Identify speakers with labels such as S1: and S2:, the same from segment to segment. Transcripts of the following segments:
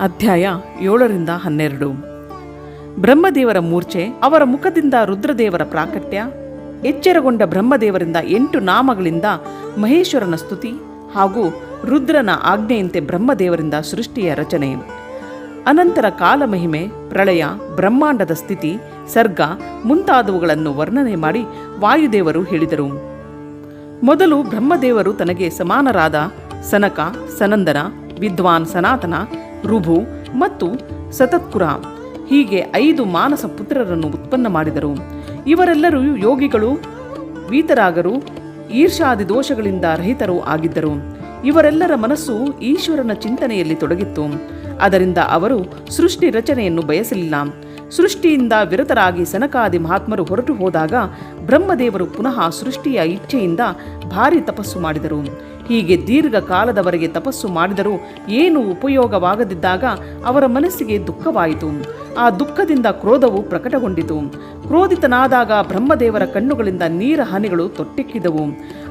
S1: ಅಧ್ಯಾಯ ಏಳರಿಂದ ಹನ್ನೆರಡು. ಬ್ರಹ್ಮದೇವರ ಮೂರ್ಛೆ ಅವರ ಮುಖದಿಂದ ರುದ್ರದೇವರ ಪ್ರಾಕಟ್ಯ, ಎಚ್ಚರಗೊಂಡ ಬ್ರಹ್ಮದೇವರಿಂದ ಎಂಟು ನಾಮಗಳಿಂದ ಮಹೇಶ್ವರನ ಸ್ತುತಿ ಹಾಗೂ ರುದ್ರನ ಆಜ್ಞೆಯಂತೆ ಬ್ರಹ್ಮದೇವರಿಂದ ಸೃಷ್ಟಿಯ ರಚನೆ. ಅನಂತರ ಕಾಲಮಹಿಮೆ, ಪ್ರಳಯ, ಬ್ರಹ್ಮಾಂಡದ ಸ್ಥಿತಿ, ಸರ್ಗ ಮುಂತಾದವುಗಳನ್ನು ವರ್ಣನೆ ಮಾಡಿ ವಾಯುದೇವರು ಹೇಳಿದರು. ಮೊದಲು ಬ್ರಹ್ಮದೇವರು ತನಗೆ ಸಮಾನರಾದ ಸನಕ, ಸನಂದನ, ವಿದ್ವಾನ್, ಸನಾತನ ರುಭು ಮತ್ತು ಸತತ್ಕುರ ಹೀಗೆ ಐದು ಮಾನಸ ಪುತ್ರರನ್ನು ಉತ್ಪನ್ನ ಮಾಡಿದರು. ಇವರೆಲ್ಲರೂ ಯೋಗಿಗಳು, ವೀತರಾಗರು ಈರ್ಷಾದಿ ದೋಷಗಳಿಂದ ರಹಿತರು ಆಗಿದ್ದರು. ಇವರೆಲ್ಲರ ಮನಸ್ಸು ಈಶ್ವರನ ಚಿಂತನೆಯಲ್ಲಿ ತೊಡಗಿತ್ತು. ಅದರಿಂದ ಅವರು ಸೃಷ್ಟಿ ರಚನೆಯನ್ನು ಬಯಸಲಿಲ್ಲ. ಸೃಷ್ಟಿಯಿಂದ ವಿರತರಾಗಿ ಸನಕಾದಿ ಮಹಾತ್ಮರು ಹೊರಟು ಹೋದಾಗ ಬ್ರಹ್ಮದೇವರು ಪುನಃ ಸೃಷ್ಟಿಯ ಇಚ್ಛೆಯಿಂದ ಭಾರಿ ತಪಸ್ಸು ಮಾಡಿದರು. ಹೀಗೆ ದೀರ್ಘಕಾಲದವರೆಗೆ ತಪಸ್ಸು ಮಾಡಿದರೂ ಏನು ಉಪಯೋಗವಾಗದಿದ್ದಾಗ ಅವರ ಮನಸ್ಸಿಗೆ ದುಃಖವಾಯಿತು. ಆ ದುಃಖದಿಂದ ಕ್ರೋಧವು ಪ್ರಕಟಗೊಂಡಿತು. ಕ್ರೋಧಿತನಾದಾಗ ಬ್ರಹ್ಮದೇವರ ಕಣ್ಣುಗಳಿಂದ ನೀರ ಹನಿಗಳು ತೊಟ್ಟಿಕ್ಕಿದವು.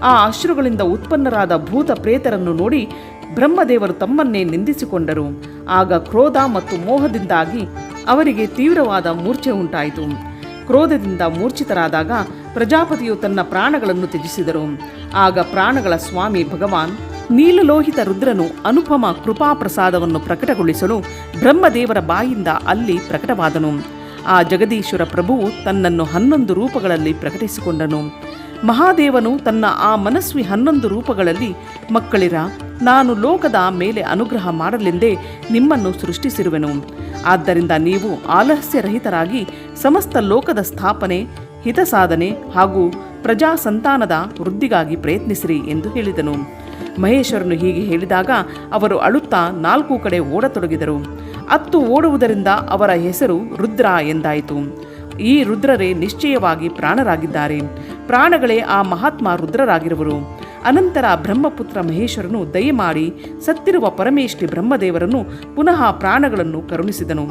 S1: ಆ ಅಶ್ರುಗಳಿಂದ ಉತ್ಪನ್ನರಾದ ಭೂತ ಪ್ರೇತರನ್ನು ನೋಡಿ ಬ್ರಹ್ಮದೇವರು ತಮ್ಮನ್ನೇ ನಿಂದಿಸಿಕೊಂಡರು. ಆಗ ಕ್ರೋಧ ಮತ್ತು ಮೋಹದಿಂದಾಗಿ ಅವರಿಗೆ ತೀವ್ರವಾದ ಮೂರ್ಛೆ ಉಂಟಾಯಿತು. ಕ್ರೋಧದಿಂದ ಮೂರ್ಛಿತರಾದಾಗ ಪ್ರಜಾಪತಿಯು ತನ್ನ ಪ್ರಾಣಗಳನ್ನು ತ್ಯಜಿಸಿದರು. ಆಗ ಪ್ರಾಣಗಳ ಸ್ವಾಮಿ ಭಗವಾನ್ ನೀಲಲೋಹಿತ ರುದ್ರನು ಅನುಪಮ ಕೃಪಾ ಪ್ರಸಾದವನ್ನು ಪ್ರಕಟಗೊಳಿಸಲು ಬ್ರಹ್ಮದೇವರ ಬಾಯಿಂದ ಅಲ್ಲಿ ಪ್ರಕಟವಾದನು. ಆ ಜಗದೀಶ್ವರ ಪ್ರಭುವು ತನ್ನನ್ನು ಹನ್ನೊಂದು ರೂಪಗಳಲ್ಲಿ ಪ್ರಕಟಿಸಿಕೊಂಡನು. ಮಹಾದೇವನು ತನ್ನ ಆ ಮನಸ್ವಿ ಹನ್ನೊಂದು ರೂಪಗಳಲ್ಲಿ, ಮಕ್ಕಳಿರ, ನಾನು ಲೋಕದ ಮೇಲೆ ಅನುಗ್ರಹ ಮಾಡಲೆಂದೇ ನಿಮ್ಮನ್ನು ಸೃಷ್ಟಿಸಿರುವೆನು. ಆದ್ದರಿಂದ ನೀವು ಆಲಸ್ಯರಹಿತರಾಗಿ ಸಮಸ್ತ ಲೋಕದ ಸ್ಥಾಪನೆ ಹಿತ ಸಾಧನೆ ಹಾಗೂ ಪ್ರಜಾ ಸಂತಾನದ ವೃದ್ಧಿಗಾಗಿ ಪ್ರಯತ್ನಿಸಿರಿ ಎಂದು ಹೇಳಿದನು. ಮಹೇಶ್ವರನು ಹೀಗೆ ಹೇಳಿದಾಗ ಅವರು ಅಳುತ್ತಾ ನಾಲ್ಕು ಕಡೆ ಓಡತೊಡಗಿದರು. ಅತ್ತು ಓಡುವುದರಿಂದ ಅವರ ಹೆಸರು ರುದ್ರ ಎಂದಾಯಿತು. ಈ ರುದ್ರರೇ ನಿಶ್ಚಯವಾಗಿ ಪ್ರಾಣರಾಗಿದ್ದಾರೆ. ಪ್ರಾಣಗಳೇ ಆ ಮಹಾತ್ಮ ರುದ್ರರಾಗಿರುವರು. ಅನಂತರ ಬ್ರಹ್ಮಪುತ್ರ ಮಹೇಶ್ವರನು ದಯಮಾಡಿ ಸತ್ತಿರುವ ಪರಮೇಶ್ವರಿ ಬ್ರಹ್ಮದೇವರನ್ನು ಪುನಃ ಪ್ರಾಣಗಳನ್ನು ಕರುಣಿಸಿದನು.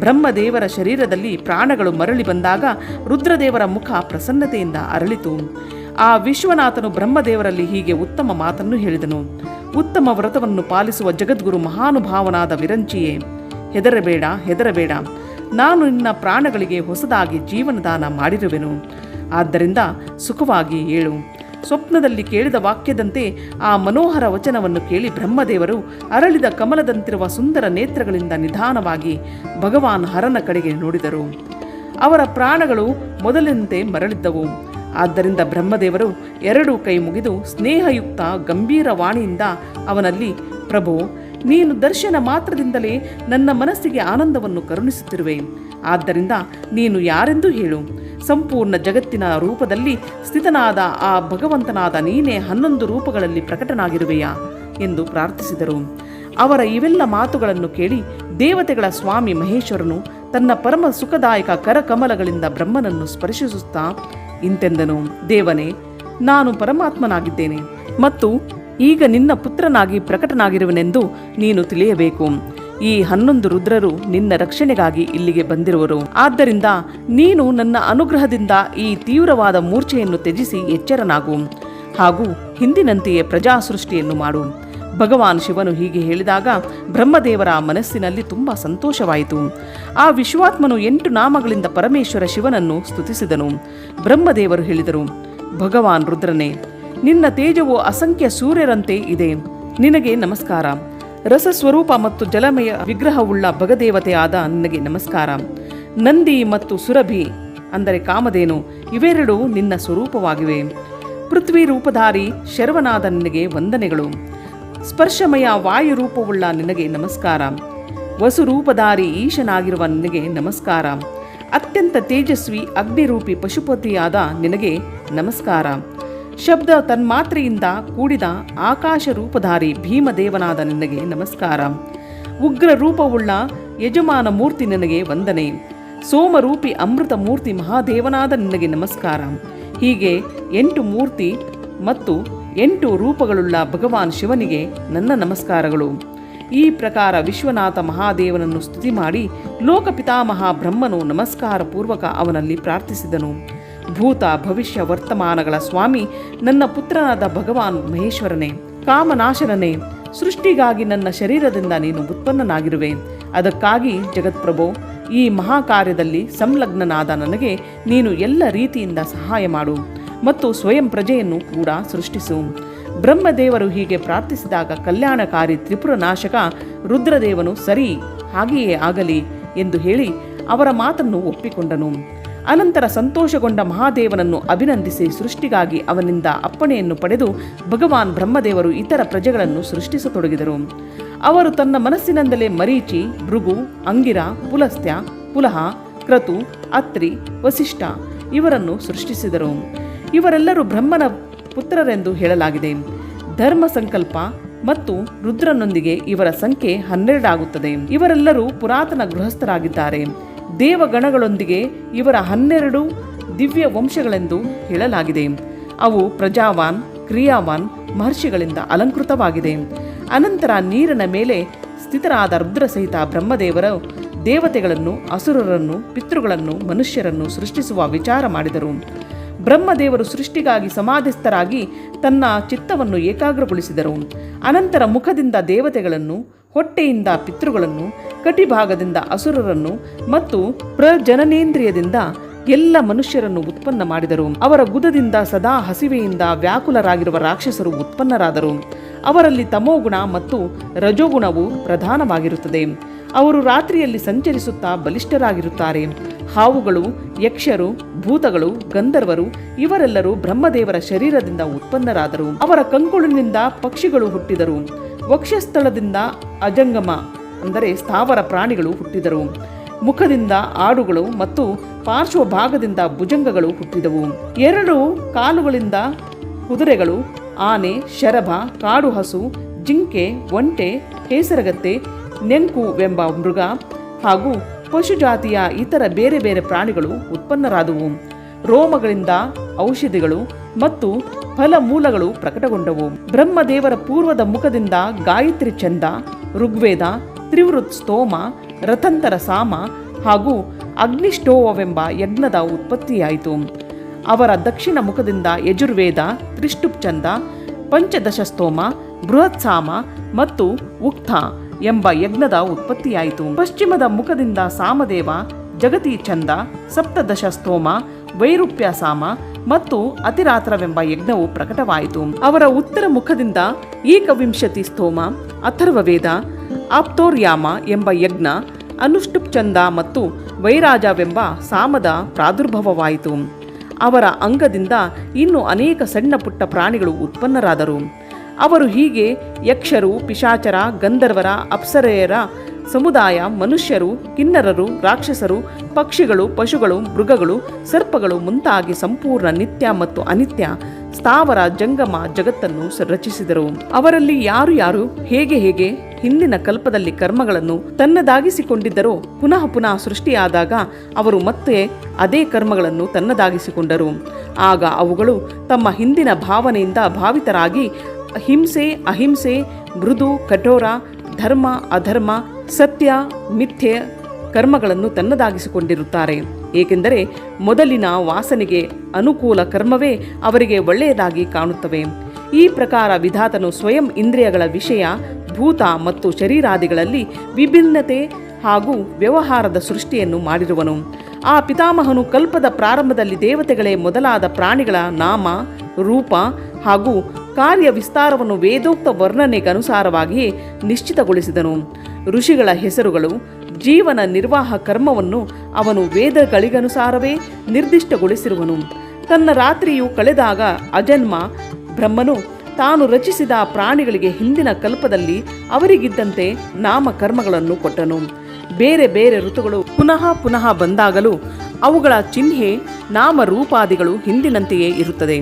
S1: ಬ್ರಹ್ಮದೇವರ ಶರೀರದಲ್ಲಿ ಪ್ರಾಣಗಳು ಮರಳಿ ಬಂದಾಗ ರುದ್ರದೇವರ ಮುಖ ಪ್ರಸನ್ನತೆಯಿಂದ ಅರಳಿತು. ಆ ವಿಶ್ವನಾಥನು ಬ್ರಹ್ಮದೇವರಲ್ಲಿ ಹೀಗೆ ಉತ್ತಮ ಮಾತನ್ನು ಹೇಳಿದನು. ಉತ್ತಮ ವ್ರತವನ್ನು ಪಾಲಿಸುವ ಜಗದ್ಗುರು ಮಹಾನುಭಾವನಾದ ವಿರಂಚಿಯೇ, ಹೆದರಬೇಡ ಹೆದರಬೇಡ. ನಾನು ನಿನ್ನ ಪ್ರಾಣಗಳಿಗೆ ಹೊಸದಾಗಿ ಜೀವನದಾನ ಮಾಡಿರುವೆನು. ಆದ್ದರಿಂದ ಸುಖವಾಗಿ ಏಳು. ಸ್ವಪ್ನದಲ್ಲಿ ಕೇಳಿದ ವಾಕ್ಯದಂತೆ ಆ ಮನೋಹರ ವಚನವನ್ನು ಕೇಳಿ ಬ್ರಹ್ಮದೇವರು ಅರಳಿದ ಕಮಲದಂತಿರುವ ಸುಂದರ ನೇತ್ರಗಳಿಂದ ನಿಧಾನವಾಗಿ ಭಗವಾನ್ ಹರನ ಕಡೆಗೆ ನೋಡಿದರು. ಅವರ ಪ್ರಾಣಗಳು ಮೊದಲಿನಂತೆ ಮರಳಿದ್ದವು. ಆದ್ದರಿಂದ ಬ್ರಹ್ಮದೇವರು ಎರಡೂ ಕೈ ಮುಗಿದು ಸ್ನೇಹಯುಕ್ತ ಗಂಭೀರ ವಾಣಿಯಿಂದ ಅವನಲ್ಲಿ, ಪ್ರಭು, ನೀನು ದರ್ಶನ ಮಾತ್ರದಿಂದಲೇ ನನ್ನ ಮನಸ್ಸಿಗೆ ಆನಂದವನ್ನು ಕರುಣಿಸುತ್ತಿರುವೆ. ಆದ್ದರಿಂದ ನೀನು ಯಾರೆಂದು ಹೇಳು. ಸಂಪೂರ್ಣ ಜಗತ್ತಿನ ರೂಪದಲ್ಲಿ ಸ್ಥಿತನಾದ ಆ ಭಗವಂತನಾದ ನೀನೇ ಹನ್ನೊಂದು ರೂಪಗಳಲ್ಲಿ ಪ್ರಕಟನಾಗಿರುವೆಯಾ ಎಂದು ಪ್ರಾರ್ಥಿಸಿದರು. ಅವರ ಇವೆಲ್ಲ ಮಾತುಗಳನ್ನು ಕೇಳಿ ದೇವತೆಗಳ ಸ್ವಾಮಿ ಮಹೇಶ್ವರನು ತನ್ನ ಪರಮ ಸುಖದಾಯಕ ಕರಕಮಲಗಳಿಂದ ಬ್ರಹ್ಮನನ್ನು ಸ್ಪರ್ಶಿಸುತ್ತಾ ಇಂತೆಂದನು, ದೇವನೇ, ನಾನು ಪರಮಾತ್ಮನಾಗಿದ್ದೇನೆ ಮತ್ತು ಈಗ ನಿನ್ನ ಪುತ್ರನಾಗಿ ಪ್ರಕಟನಾಗಿರುವನೆಂದು ನೀನು ತಿಳಿಯಬೇಕು. ಈ ಹನ್ನೊಂದು ರುದ್ರರು ನಿನ್ನ ರಕ್ಷಣೆಗಾಗಿ ಇಲ್ಲಿಗೆ ಬಂದಿರುವರು. ಆದ್ದರಿಂದ ನೀನು ನನ್ನ ಅನುಗ್ರಹದಿಂದ ಈ ತೀವ್ರವಾದ ಮೂರ್ಛೆಯನ್ನು ತ್ಯಜಿಸಿ ಎಚ್ಚರನಾಗು. ಹಾಗೂ ಹಿಂದಿನಂತೆಯೇ ಪ್ರಜಾ ಸೃಷ್ಟಿಯನ್ನು ಮಾಡು. ಭಗವಾನ್ ಶಿವನು ಹೀಗೆ ಹೇಳಿದಾಗ ಬ್ರಹ್ಮದೇವರ ಮನಸ್ಸಿನಲ್ಲಿ ತುಂಬಾ ಸಂತೋಷವಾಯಿತು. ಆ ವಿಶ್ವಾತ್ಮನು ಎಂಟು ನಾಮಗಳಿಂದ ಪರಮೇಶ್ವರ ಶಿವನನ್ನು ಸ್ತುತಿಸಿದನು. ಬ್ರಹ್ಮದೇವರು ಹೇಳಿದರು, ಭಗವಾನ್ ರುದ್ರನೇ, ನಿನ್ನ ತೇಜವು ಅಸಂಖ್ಯ ಸೂರ್ಯರಂತೆ ಇದೆ. ನಿನಗೆ ನಮಸ್ಕಾರ. ರಸಸ್ವರೂಪ ಮತ್ತು ಜಲಮಯ ವಿಗ್ರಹವುಳ್ಳ ಭಗದೇವತೆಯಾದ ನಿನಗೆ ನಮಸ್ಕಾರ. ನಂದಿ ಮತ್ತು ಸುರಭಿ ಅಂದರೆ ಕಾಮಧೇನು ಇವೆರಡೂ ನಿನ್ನ ಸ್ವರೂಪವಾಗಿವೆ. ಪೃಥ್ವಿ ರೂಪಧಾರಿ ಶರ್ವನಾದ ನಿನಗೆ ವಂದನೆಗಳು. ಸ್ಪರ್ಶಮಯ ವಾಯು ರೂಪವುಳ್ಳ ನಿನಗೆ ನಮಸ್ಕಾರ. ವಸುರೂಪಧಾರಿ ಈಶನಾಗಿರುವ ನಿನಗೆ ನಮಸ್ಕಾರ. ಅತ್ಯಂತ ತೇಜಸ್ವಿ ಅಗ್ನಿರೂಪಿ ಪಶುಪತಿಯಾದ ನಿನಗೆ ನಮಸ್ಕಾರ. ಶಬ್ದ ತನ್ಮಾತ್ರೆಯಿಂದ ಕೂಡಿದ ಆಕಾಶ ರೂಪಧಾರಿ ಭೀಮದೇವನಾದ ನಿನಗೆ ನಮಸ್ಕಾರ. ಉಗ್ರ ರೂಪವುಳ್ಳ ಯಜಮಾನ ಮೂರ್ತಿ ನಿನಗೆ ವಂದನೆ. ಸೋಮರೂಪಿ ಅಮೃತ ಮೂರ್ತಿ ಮಹಾದೇವನಾದ ನಿನಗೆ ನಮಸ್ಕಾರ. ಹೀಗೆ ಎಂಟು ಮೂರ್ತಿ ಮತ್ತು ಎಂಟು ರೂಪಗಳುಳ್ಳ ಭಗವಾನ್ ಶಿವನಿಗೆ ನನ್ನ ನಮಸ್ಕಾರಗಳು. ಈ ಪ್ರಕಾರ ವಿಶ್ವನಾಥ ಮಹಾದೇವನನ್ನು ಸ್ತುತಿ ಮಾಡಿ ಲೋಕಪಿತಾಮಹ ಬ್ರಹ್ಮನು ನಮಸ್ಕಾರ ಪೂರ್ವಕ ಅವನಲ್ಲಿ ಪ್ರಾರ್ಥಿಸಿದನು. ಭೂತ ಭವಿಷ್ಯ ವರ್ತಮಾನಗಳ ಸ್ವಾಮಿ, ನನ್ನ ಪುತ್ರನಾದ ಭಗವಾನ್ ಮಹೇಶ್ವರನೇ ಕಾಮನಾಶನನೇ ಸೃಷ್ಟಿಗಾಗಿ ನನ್ನ ಶರೀರದಿಂದ ನೀನು ಉತ್ಪನ್ನನಾಗಿರುವೆ. ಅದಕ್ಕಾಗಿ ಜಗತ್ಪ್ರಭು, ಈ ಮಹಾಕಾರ್ಯದಲ್ಲಿ ಸಂಲಗ್ನನಾದ ನನಗೆ ನೀನು ಎಲ್ಲ ರೀತಿಯಿಂದ ಸಹಾಯ ಮಾಡು ಮತ್ತು ಸ್ವಯಂ ಪ್ರಜೆಯನ್ನು ಕೂಡ ಸೃಷ್ಟಿಸು. ಬ್ರಹ್ಮದೇವರು ಹೀಗೆ ಪ್ರಾರ್ಥಿಸಿದಾಗ ಕಲ್ಯಾಣಕಾರಿ ತ್ರಿಪುರ ನಾಶಕ ರುದ್ರದೇವನು ಸರಿ, ಹಾಗೆಯೇ ಆಗಲಿ ಎಂದು ಹೇಳಿ ಅವರ ಮಾತನ್ನು ಒಪ್ಪಿಕೊಂಡನು. ಅನಂತರ ಸಂತೋಷಗೊಂಡ ಮಹಾದೇವನನ್ನು ಅಭಿನಂದಿಸಿ ಸೃಷ್ಟಿಗಾಗಿ ಅವನಿಂದ ಅಪ್ಪಣೆಯನ್ನು ಪಡೆದು ಭಗವಾನ್ ಬ್ರಹ್ಮದೇವರು ಇತರ ಪ್ರಜೆಗಳನ್ನು ಸೃಷ್ಟಿಸತೊಡಗಿದರು. ಅವರು ತನ್ನ ಮನಸ್ಸಿನಿಂದಲೇ ಮರೀಚಿ, ಭೃಗು, ಅಂಗಿರ, ಪುಲಸ್ತ್ಯ, ಪುಲಹ, ಕ್ರತು, ಅತ್ರಿ, ವಸಿಷ್ಠ ಇವರನ್ನು ಸೃಷ್ಟಿಸಿದರು. ಇವರೆಲ್ಲರೂ ಬ್ರಹ್ಮನ ಪುತ್ರರೆಂದು ಹೇಳಲಾಗಿದೆ. ಧರ್ಮ ಸಂಕಲ್ಪ ಮತ್ತು ರುದ್ರನೊಂದಿಗೆ ಇವರ ಸಂಖ್ಯೆ ಹನ್ನೆರಡಾಗುತ್ತದೆ. ಇವರೆಲ್ಲರೂ ಪುರಾತನ ಗೃಹಸ್ಥರಾಗಿದ್ದಾರೆ. ದೇವಗಣಗಳೊಂದಿಗೆ ಇವರ ಹನ್ನೆರಡು ದಿವ್ಯ ವಂಶಗಳೆಂದು ಹೇಳಲಾಗಿದೆ. ಅವು ಪ್ರಜಾವಾನ್, ಕ್ರಿಯಾವಾನ್, ಮಹರ್ಷಿಗಳಿಂದ ಅಲಂಕೃತವಾಗಿದೆ. ಅನಂತರ ನೀರಿನ ಮೇಲೆ ಸ್ಥಿತರಾದ ರುದ್ರ ಸಹಿತ ಬ್ರಹ್ಮದೇವರು ದೇವತೆಗಳನ್ನು, ಅಸುರರನ್ನು, ಪಿತೃಗಳನ್ನು, ಮನುಷ್ಯರನ್ನು ಸೃಷ್ಟಿಸುವ ವಿಚಾರ ಮಾಡಿದರು. ಬ್ರಹ್ಮದೇವರು ಸೃಷ್ಟಿಗಾಗಿ ಸಮಾಧಿಸ್ಥರಾಗಿ ತನ್ನ ಚಿತ್ತವನ್ನು ಏಕಾಗ್ರಗೊಳಿಸಿದರು. ಅನಂತರ ಮುಖದಿಂದ ದೇವತೆಗಳನ್ನು ಹೊಟ್ಟೆಯಿಂದ ಪಿತೃಗಳನ್ನು, ಕಟಿಭಾಗದಿಂದ ಅಸುರರನ್ನು ಮತ್ತು ಪ್ರಜನನೇಂದ್ರಿಯದಿಂದ ಎಲ್ಲ ಮನುಷ್ಯರನ್ನು ಉತ್ಪನ್ನ ಮಾಡಿದರು. ಅವರ ಗುದದಿಂದ ಸದಾ ಹಸಿವೆಯಿಂದ ವ್ಯಾಕುಲರಾಗಿರುವ ರಾಕ್ಷಸರು ಉತ್ಪನ್ನರಾದರು. ಅವರಲ್ಲಿ ತಮೋಗುಣ ಮತ್ತು ರಜೋಗುಣವು ಪ್ರಧಾನವಾಗಿರುತ್ತದೆ. ಅವರು ರಾತ್ರಿಯಲ್ಲಿ ಸಂಚರಿಸುತ್ತಾ ಬಲಿಷ್ಠರಾಗಿರುತ್ತಾರೆ. ಹಾವುಗಳು, ಯಕ್ಷರು, ಭೂತಗಳು, ಗಂಧರ್ವರು ಇವರೆಲ್ಲರೂ ಬ್ರಹ್ಮದೇವರ ಶರೀರದಿಂದ ಉತ್ಪನ್ನರಾದರು. ಅವರ ಕಂಕುಳಿನಿಂದ ಪಕ್ಷಿಗಳು ಹುಟ್ಟಿದರು. ವಕ್ಷಸ್ಥಳದಿಂದ ಅಜಂಗಮ, ಅಂದರೆ ಸ್ಥಾವರ ಪ್ರಾಣಿಗಳು ಹುಟ್ಟಿದರು ಮುಖದಿಂದ ಆಡುಗಳು ಮತ್ತು ಪಾರ್ಶ್ವ ಭಾಗದಿಂದ ಭುಜಂಗಗಳು ಹುಟ್ಟಿದವು. ಎರಡು ಕಾಲುಗಳಿಂದ ಕುದುರೆಗಳು, ಆನೆ, ಶರಭ ಕಾಡು ಹಸು ಜಿಂಕೆ, ಒಂಟೆ ಕೇಸರಗತ್ತೆ ನೆಂಕುವೆಂಬ ಮೃಗ ಹಾಗೂ ಪಶುಜಾತಿಯ ಇತರ ಬೇರೆ ಬೇರೆ ಪ್ರಾಣಿಗಳು ಉತ್ಪನ್ನರಾದವು. ರೋಮಗಳಿಂದ ಔಷಧಿಗಳು ಮತ್ತು ಫಲಮೂಲಗಳು ಪ್ರಕಟಗೊಂಡವು. ಬ್ರಹ್ಮದೇವರ ಪೂರ್ವದ ಮುಖದಿಂದ ಗಾಯತ್ರಿ ಚಂದ, ಋಗ್ವೇದ ತ್ರಿವೃತ್ ಸ್ತೋಮ ರಥಂತರ ಸಾಮ ಹಾಗೂ ಅಗ್ನಿಷ್ಟೋವವೆಂಬ ಯಜ್ಞದ ಉತ್ಪತ್ತಿಯಾಯಿತು. ಅವರ ದಕ್ಷಿಣ ಮುಖದಿಂದ ಯಜುರ್ವೇದ ತ್ರಿಷ್ಟುಪ್ ಚಂದ ಪಂಚದಶ ಸ್ತೋಮ ಬೃಹತ್ ಸಾಮ ಮತ್ತು ಉಕ್ತ ಎಂಬ ಯಜ್ಞದ ಉತ್ಪತ್ತಿಯಾಯಿತು. ಪಶ್ಚಿಮದ ಮುಖದಿಂದ ಸಾಮದೇವ, ಜಗತಿ ಚಂದ ಸಪ್ತದಶ ಸ್ತೋಮ ವೈರುಪ್ಯ ಸಾಮ ಮತ್ತು ಅತಿರಾತ್ರವೆಂಬ ಯಜ್ಞವು ಪ್ರಕಟವಾಯಿತು. ಅವರ ಉತ್ತರ ಮುಖದಿಂದ ಏಕವಿಂಶತಿ ಸ್ತೋಮ ಅಥರ್ವವೇದ ಆಪ್ತೋರ್ಯಾಮ ಎಂಬ ಯಜ್ಞ ಅನುಷ್ಠುಪ್ ಚಂದ ಮತ್ತು ವೈರಾಜವೆಂಬ ಸಾಮದ ಪ್ರಾದುರ್ಭವವಾಯಿತು. ಅವರ ಅಂಗದಿಂದ ಇನ್ನು ಅನೇಕ ಸಣ್ಣ ಪುಟ್ಟ ಪ್ರಾಣಿಗಳು ಉತ್ಪನ್ನರಾದರು. ಅವರು ಹೀಗೆ ಯಕ್ಷರು, ಪಿಶಾಚರ, ಗಂಧರ್ವರ, ಅಪ್ಸರೆಯರ ಸಮುದಾಯ, ಮನುಷ್ಯರು, ಕಿನ್ನರರು, ರಾಕ್ಷಸರು, ಪಕ್ಷಿಗಳು, ಪಶುಗಳು, ಮೃಗಗಳು, ಸರ್ಪಗಳು ಮುಂತಾಗಿ ಸಂಪೂರ್ಣ ನಿತ್ಯ ಮತ್ತು ಅನಿತ್ಯ ಸ್ಥಾವರ, ಜಂಗಮ ಜಗತ್ತನ್ನು ರಚಿಸಿದರು. ಅವರಲ್ಲಿ ಯಾರು ಯಾರು, ಹೇಗೆ ಹೇಗೆ, ಹಿಂದಿನ ಕಲ್ಪದಲ್ಲಿ ಕರ್ಮಗಳನ್ನು ತನ್ನದಾಗಿಸಿಕೊಂಡಿದ್ದರೋ, ಪುನಃ ಪುನಃ ಸೃಷ್ಟಿಯಾದಾಗ ಅವರು ಮತ್ತೆ ಅದೇ ಕರ್ಮಗಳನ್ನು ತನ್ನದಾಗಿಸಿಕೊಂಡರು. ಆಗ ಅವುಗಳು ತಮ್ಮ ಹಿಂದಿನ ಭಾವನೆಯಿಂದ ಭಾವಿತರಾಗಿ ಹಿಂಸೆ ಅಹಿಂಸೆ, ಮೃದು, ಕಠೋರ ಧರ್ಮ, ಅಧರ್ಮ, ಸತ್ಯ, ಮಿಥ್ಯೆ ಕರ್ಮಗಳನ್ನು ತನ್ನದಾಗಿಸಿಕೊಂಡಿರುತ್ತಾರೆ. ಏಕೆಂದರೆ ಮೊದಲಿನ ವಾಸನೆಗೆ ಅನುಕೂಲ ಕರ್ಮವೇ ಅವರಿಗೆ ಒಳ್ಳೆಯದಾಗಿ ಕಾಣುತ್ತವೆ. ಈ ಪ್ರಕಾರ ವಿಧಾತನು ಸ್ವಯಂ ಇಂದ್ರಿಯಗಳ ವಿಷಯ, ಭೂತ ಮತ್ತು ಶರೀರಾದಿಗಳಲ್ಲಿ ವಿಭಿನ್ನತೆ ಹಾಗೂ ವ್ಯವಹಾರದ ಸೃಷ್ಟಿಯನ್ನು ಮಾಡಿರುವನು. ಆ ಪಿತಾಮಹನು ಕಲ್ಪದ ಪ್ರಾರಂಭದಲ್ಲಿ ದೇವತೆಗಳೇ ಮೊದಲಾದ ಪ್ರಾಣಿಗಳ ನಾಮ, ರೂಪ ಹಾಗೂ ಕಾರ್ಯ ವಿಸ್ತಾರವನ್ನು ವೇದೋಕ್ತ ವರ್ಣನೆಗನುಸಾರವಾಗಿ ನಿಶ್ಚಿತಗೊಳಿಸಿದನು. ಋಷಿಗಳ ಹೆಸರುಗಳು ಜೀವನ ನಿರ್ವಾಹ ಕರ್ಮವನ್ನು ಅವನು ವೇದಗಳಿಗನುಸಾರವೇ ನಿರ್ದಿಷ್ಟಗೊಳಿಸಿರುವನು. ತನ್ನ ರಾತ್ರಿಯು ಕಳೆದಾಗ ಅಜನ್ಮ, ಬ್ರಹ್ಮನು ತಾನು ರಚಿಸಿದ ಪ್ರಾಣಿಗಳಿಗೆ ಹಿಂದಿನ ಕಲ್ಪದಲ್ಲಿ ಅವರಿಗಿದ್ದಂತೆ ನಾಮಕರ್ಮಗಳನ್ನು ಕೊಟ್ಟನು. ಬೇರೆ ಬೇರೆ ಋತುಗಳು ಪುನಃ ಪುನಃ ಬಂದಾಗಲೂ ಅವುಗಳ ಚಿಹ್ನೆ ನಾಮರೂಪಾದಿಗಳು ಹಿಂದಿನಂತೆಯೇ ಇರುತ್ತದೆ.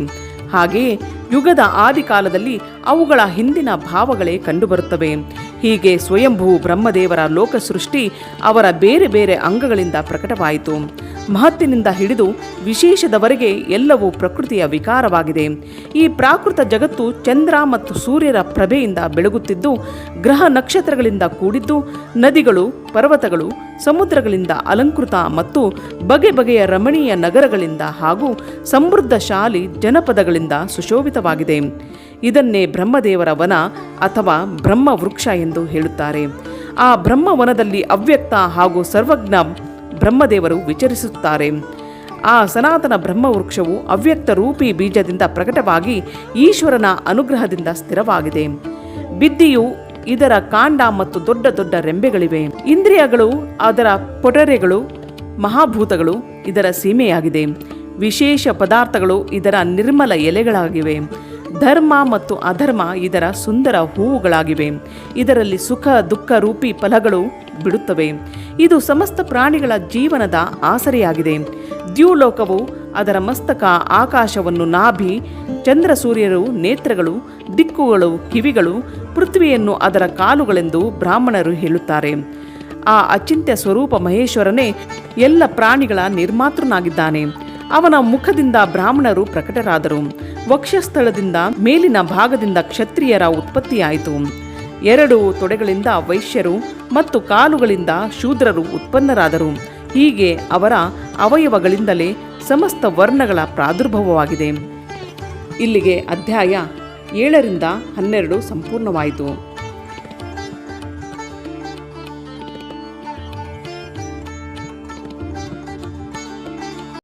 S1: ಹಾಗೆಯೇ ಯುಗದ ಆದಿಕಾಲದಲ್ಲಿ ಅವುಗಳ ಹಿಂದಿನ ಭಾವಗಳೇ ಕಂಡುಬರುತ್ತವೆ. ಹೀಗೆ ಸ್ವಯಂಭೂ ಬ್ರಹ್ಮದೇವರ ಲೋಕ ಸೃಷ್ಟಿ ಅವರ ಬೇರೆ ಬೇರೆ ಅಂಗಗಳಿಂದ ಪ್ರಕಟವಾಯಿತು. ಮಹತ್ತಿನಿಂದ ಹಿಡಿದು ವಿಶೇಷದವರೆಗೆ ಎಲ್ಲವೂ ಪ್ರಕೃತಿಯ ವಿಕಾರವಾಗಿದೆ. ಈ ಪ್ರಾಕೃತ ಜಗತ್ತು ಚಂದ್ರ ಮತ್ತು ಸೂರ್ಯರ ಪ್ರಭೆಯಿಂದ ಬೆಳಗುತ್ತಿದ್ದು, ಗ್ರಹ ನಕ್ಷತ್ರಗಳಿಂದ ಕೂಡಿದ್ದು, ನದಿಗಳು, ಪರ್ವತಗಳು, ಸಮುದ್ರಗಳಿಂದ ಅಲಂಕೃತ ಮತ್ತು ಬಗೆ ಬಗೆಯ ರಮಣೀಯ ನಗರಗಳಿಂದ ಹಾಗೂ ಸಮೃದ್ಧಶಾಲಿ ಜನಪದಗಳಿಂದ ಸುಶೋಭಿತವಾಗಿದೆ. ಇದನ್ನೇ ಬ್ರಹ್ಮದೇವರ ವನ ಅಥವಾ ಬ್ರಹ್ಮ ವೃಕ್ಷ ಎಂದು ಹೇಳುತ್ತಾರೆ. ಆ ಬ್ರಹ್ಮವನದಲ್ಲಿ ಅವ್ಯಕ್ತ ಹಾಗೂ ಸರ್ವಜ್ಞ ಬ್ರಹ್ಮದೇವರು ವಿಚರಿಸುತ್ತಾರೆ. ಆ ಸನಾತನ ಬ್ರಹ್ಮವೃಕ್ಷವು ಅವ್ಯಕ್ತ ರೂಪಿ ಬೀಜದಿಂದ ಪ್ರಕಟವಾಗಿ ಈಶ್ವರನ ಅನುಗ್ರಹದಿಂದ ಸ್ಥಿರವಾಗಿದೆ. ಬಿದ್ದಿಯು ಇದರ ಕಾಂಡ ಮತ್ತು ದೊಡ್ಡ ದೊಡ್ಡ ರೆಂಬೆಗಳಿವೆ. ಇಂದ್ರಿಯಗಳು, ಅದರ ಪೊಟರೆಗಳು, ಮಹಾಭೂತಗಳು ಇದರ ಸೀಮೆಯಾಗಿದೆ. ವಿಶೇಷ ಪದಾರ್ಥಗಳು ಇದರ ನಿರ್ಮಲ ಎಲೆಗಳಾಗಿವೆ. ಧರ್ಮ ಮತ್ತು ಅಧರ್ಮ ಇದರ ಸುಂದರ ಹೂವುಗಳಾಗಿವೆ. ಇದರಲ್ಲಿ ಸುಖ, ದುಃಖ, ರೂಪಿ ಫಲಗಳು ಬಿಡುತ್ತವೆ. ಇದು ಸಮಸ್ತ ಪ್ರಾಣಿಗಳ ಜೀವನದ ಆಸರೆಯಾಗಿದೆ. ದ್ಯೂಲೋಕವು ಅದರ ಮಸ್ತಕ, ಆಕಾಶವನ್ನು ನಾಭಿ, ಚಂದ್ರ ಸೂರ್ಯರು, ನೇತ್ರಗಳು, ದಿಕ್ಕುಗಳು, ಕಿವಿಗಳು, ಪೃಥ್ವಿಯನ್ನು ಅದರ ಕಾಲುಗಳೆಂದು ಬ್ರಾಹ್ಮಣರು ಹೇಳುತ್ತಾರೆ. ಆ ಅಚಿಂತ್ಯ ಸ್ವರೂಪ ಮಹೇಶ್ವರನೇ ಎಲ್ಲ ಪ್ರಾಣಿಗಳ ನಿರ್ಮಾತೃನಾಗಿದ್ದಾನೆ. ಅವನ ಮುಖದಿಂದ ಬ್ರಾಹ್ಮಣರು ಪ್ರಕಟರಾದರು. ವಕ್ಷಸ್ಥಳದಿಂದ ಮೇಲಿನ ಭಾಗದಿಂದ ಕ್ಷತ್ರಿಯರ ಉತ್ಪತ್ತಿಯಾಯಿತು. ಎರಡು ತೊಡೆಗಳಿಂದ ವೈಶ್ಯರು ಮತ್ತು ಕಾಲುಗಳಿಂದ ಶೂದ್ರರು ಉತ್ಪನ್ನರಾದರು. ಹೀಗೆ ಅವರ ಅವಯವಗಳಿಂದಲೇ ಸಮಸ್ತ ವರ್ಣಗಳ ಪ್ರಾದುರ್ಭವವಾಗಿದೆ. ಇಲ್ಲಿಗೆ ಅಧ್ಯಾಯ ಏಳರಿಂದ ಹನ್ನೆರಡು ಸಂಪೂರ್ಣವಾಯಿತು.